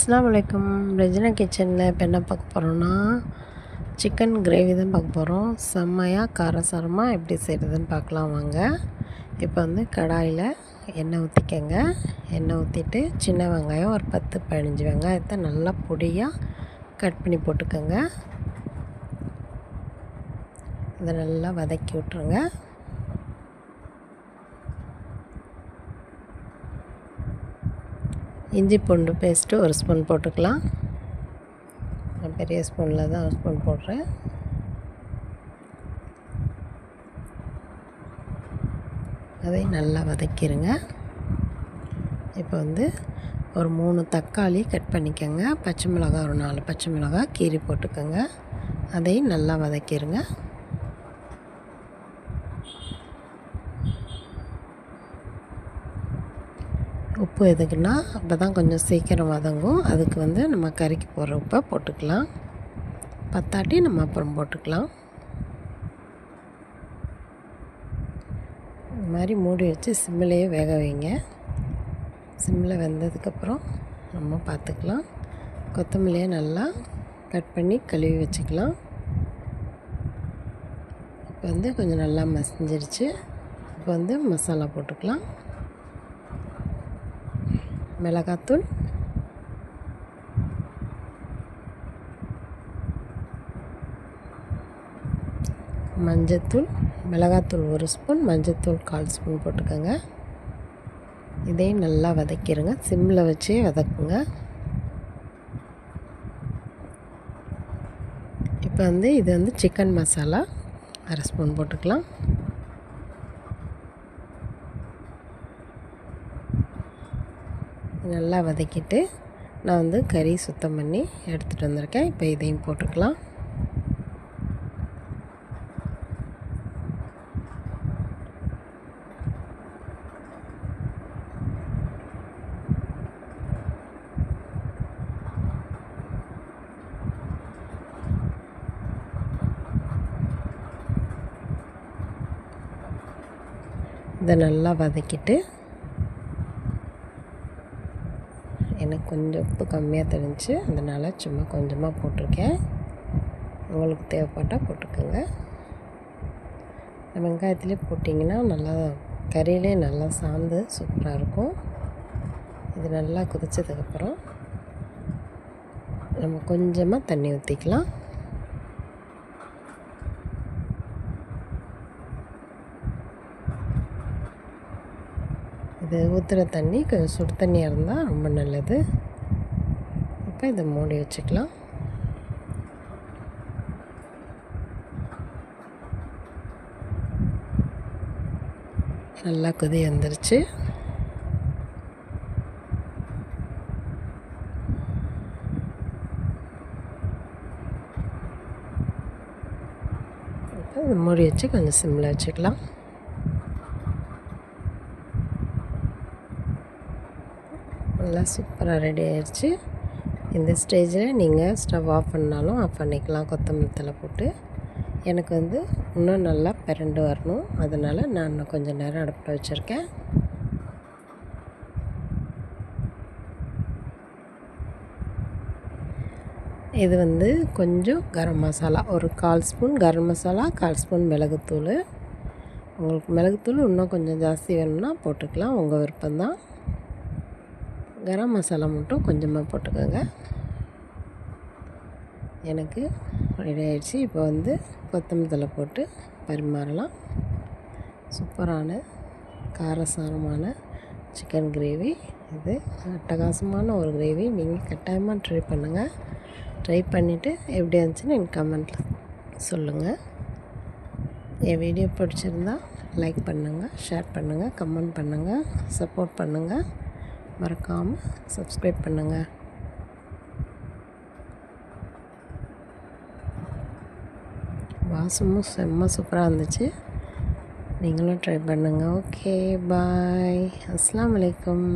அஸ்லாம் வலைக்கம் ரெஜினா கிச்சனில் இப்போ என்ன பார்க்க போகிறோன்னா சிக்கன் கிரேவி தான் பார்க்க போகிறோம் செம்மையாக காரசாரமாக எப்படி செய்கிறதுன்னு பார்க்கலாம் வாங்க. இப்போ வந்து கடாயில் எண்ணெய் ஊற்றிக்கங்க எண்ணெய் ஊற்றிட்டு சின்ன வெங்காயம் ஒரு பத்து பதினஞ்சு வெங்காயத்தை நல்லா பொடியாக கட் பண்ணி போட்டுக்கோங்க. இதை நல்லா வதக்கி விட்ருங்க இஞ்சி பூண்டு பேஸ்ட்டு ஒரு ஸ்பூன் போட்டுக்கலாம். நான் பெரிய ஸ்பூனில் தான் ஒரு ஸ்பூன் போடுறேன். அதை நல்லா வதக்கிடுங்க இப்போ வந்து ஒரு மூணு தக்காளி கட் பண்ணிக்கோங்க. பச்சை மிளகாய் ஒரு நாலு பச்சை மிளகாய் கீரி போட்டுக்கோங்க. அதையும் நல்லா வதக்கிடுங்க உப்பு எதுக்குன்னா அப்போ தான் கொஞ்சம் சீக்கிரம் வதங்கும். அதுக்கு வந்து நம்ம கறிக்கு போடுற உப்பை போட்டுக்கலாம். பத்தாட்டி நம்ம அப்புறம் போட்டுக்கலாம். இந்த மாதிரி மூடி வச்சு சிம்மிலேயே வேக வைங்க. சிம்மில் வெந்ததுக்கப்புறம் நம்ம பார்த்துக்கலாம். கொத்தமல்லியை நல்லா கட் பண்ணி கழுவி வச்சுக்கலாம். இப்போ வந்து கொஞ்சம் நல்லா மசிஞ்சிருச்சு. இப்போ வந்து மசாலா போட்டுக்கலாம். மிளகாத்தூள். மஞ்சத்தூள் மிளகாத்தூள் ஒரு ஸ்பூன் மஞ்சத்தூள் கால் ஸ்பூன் போட்டுக்கோங்க. இதையும் நல்லா வதக்கிடுங்க சிம்மில் வச்சே வதக்குங்க. இப்போ வந்து இது வந்து சிக்கன் மசாலா. அரை ஸ்பூன் போட்டுக்கலாம். நல்லா வதக்கிட்டு நான் வந்து கறி சுத்தம் பண்ணி எடுத்துகிட்டு வந்திருக்கேன். இப்போ இதையும் போட்டுக்கலாம். இதை நல்லா வதக்கிட்டு எனக்கு கொஞ்சம் உப்பு கம்மியாக தெரிஞ்சு அதனால் சும்மா கொஞ்சமாக போட்டிருக்கேன். உங்களுக்கு தேவைப்பட்டால் போட்டுக்கோங்க. வெங்காயத்துலேயே போட்டிங்கன்னா நல்லா கறியிலே நல்லா சாந்து சூப்பராக இருக்கும். இது நல்லா குதித்ததுக்கப்புறம் நம்ம கொஞ்சமாக தண்ணி ஊற்றிக்கலாம் இது ஊற்றுற தண்ணி கொஞ்சம் சுடு தண்ணியாக இருந்தால் ரொம்ப நல்லது. இப்போ இதை மூடி வச்சுக்கலாம். நல்லா கொதி வந்துருச்சு. இப்போ மூடி வச்சு கொஞ்சம் சிம்மில் வச்சுக்கலாம். நல்லா சூப்பராக ரெடி ஆயிடுச்சு. இந்த ஸ்டேஜில் நீங்கள் ஸ்டவ் ஆஃப் பண்ணாலும் ஆஃப் பண்ணிக்கலாம் கொத்தமல்லி தலை போட்டு. எனக்கு வந்து இன்னும் நல்லா பிறண்டு வரணும். அதனால் நான் இன்னும் கொஞ்சம் நேரம் அடுப்பில் வச்சுருக்கேன். இது வந்து கொஞ்சம் கரம் மசாலா ஒரு கால் ஸ்பூன் கரம் மசாலா கால் ஸ்பூன் மிளகுத்தூள். உங்களுக்கு மிளகுத்தூள் இன்னும் கொஞ்சம் ஜாஸ்தி வேணும்னா போட்டுக்கலாம் உங்கள் விருப்பம்தான். கரம் மசாலா மட்டும் கொஞ்சமாக போட்டுக்கோங்க. எனக்கு ரெடி ஆகிடுச்சு இப்போ வந்து கொத்தமல்லி போட்டு பரிமாறலாம். சூப்பரான காரசாரமான சிக்கன் கிரேவி இது. அட்டகாசமான ஒரு கிரேவி. நீங்கள் கட்டாயமாக ட்ரை பண்ணுங்கள் ட்ரை பண்ணிவிட்டு எப்படி இருந்துச்சுன்னு எனக்கு கமெண்ட்டில் சொல்லுங்கள் என் வீடியோ பிடிச்சிருந்தா லைக் பண்ணுங்கள் ஷேர் பண்ணுங்கள் கமெண்ட் பண்ணுங்கள் சப்போர்ட் பண்ணுங்கள் மறக்காமல் சப்ஸ்கிரைப் பண்ணுங்கள் வாசமும் செம்ம சூப்பராக இருந்துச்சு. நீங்களும் ட்ரை பண்ணுங்கள் ஓகே பாய் அஸ்லாம் வலைக்கம்